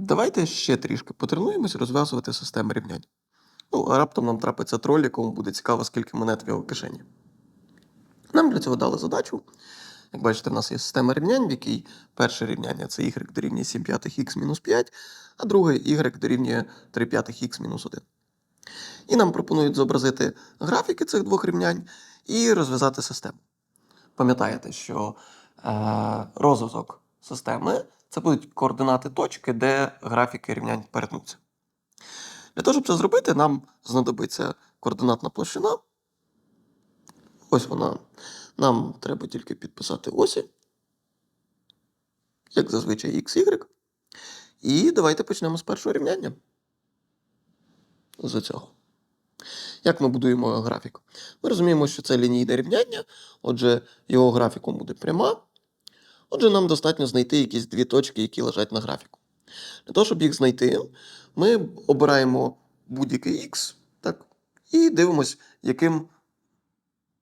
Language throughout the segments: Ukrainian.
Давайте ще трішки потренуємось розв'язувати системи рівнянь. Ну, а раптом нам трапиться троль, якому буде цікаво, скільки монет в його кишені. Нам для цього дали задачу. Як бачите, в нас є система рівнянь, в якій перше рівняння це y дорівнює 7 п'ятих х мінус 5, а друге y дорівнює 3 п'ятих х мінус 1. І нам пропонують зобразити графіки цих двох рівнянь і розв'язати систему. Пам'ятаєте, що е, розв'язок системи це будуть координати точки, де графіки рівнянь перетнуться. Для того, щоб це зробити, нам знадобиться координатна площина. Ось вона. Нам треба тільки підписати осі, як зазвичай x, y. І давайте почнемо з першого рівняння. З цього. Як ми будуємо графік? Ми розуміємо, що це лінійне рівняння, отже, його графіком буде пряма. Отже, нам достатньо знайти якісь дві точки, які лежать на графіку. Для того, щоб їх знайти, ми обираємо будь-який x, так, і дивимося, яким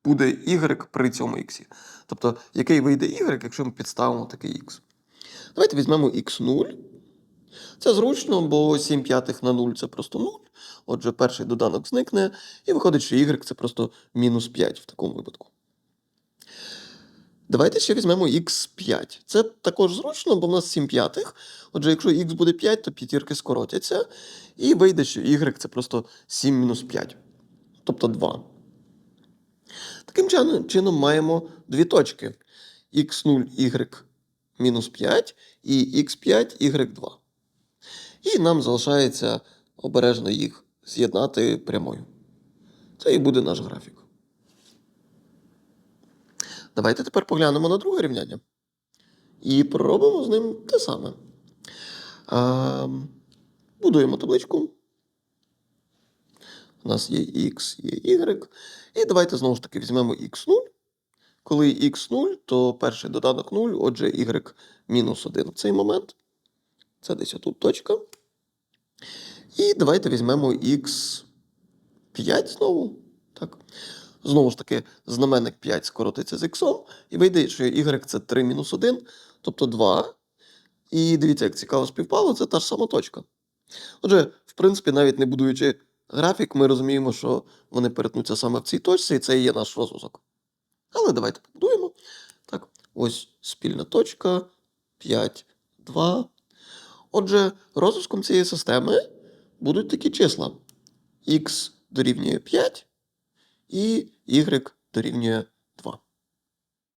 буде y при цьому x. Тобто, який вийде y, якщо ми підставимо такий x. Давайте візьмемо x0. Це зручно, бо 7 п'ятих на 0 це просто 0. Отже, перший доданок зникне, і виходить, що y це просто мінус 5 в такому випадку. Давайте ще візьмемо x5. Це також зручно, бо в нас 7 п'ятих. Отже, якщо x буде 5, то п'ятірки скоротяться. І вийде, що y це просто 7 мінус 5. Тобто 2. Таким чином, маємо дві точки: x0, y мінус 5 і x5, y2. І нам залишається обережно їх з'єднати прямою. Це і буде наш графік. Давайте тепер поглянемо на друге рівняння. І проробимо з ним те саме. А, будуємо табличку. У нас є x, є y. І давайте знову ж таки візьмемо x0. Коли x0, то перший доданок 0, отже, y мінус 1 в цей момент. Це десь отут точка. І давайте візьмемо x5 знову. Так. Знову ж таки, знаменник 5 скоротиться з x, і вийде, що y це 3 мінус 1, тобто 2. І дивіться, як цікаво співпало, це та ж сама точка. Отже, в принципі, навіть не будуючи графік, ми розуміємо, що вони перетнуться саме в цій точці, і це і є наш розв'язок. Але давайте побудуємо. Так, ось спільна точка 5, 2. Отже, розв'язком цієї системи будуть такі числа: x дорівнює 5 і y дорівнює 2.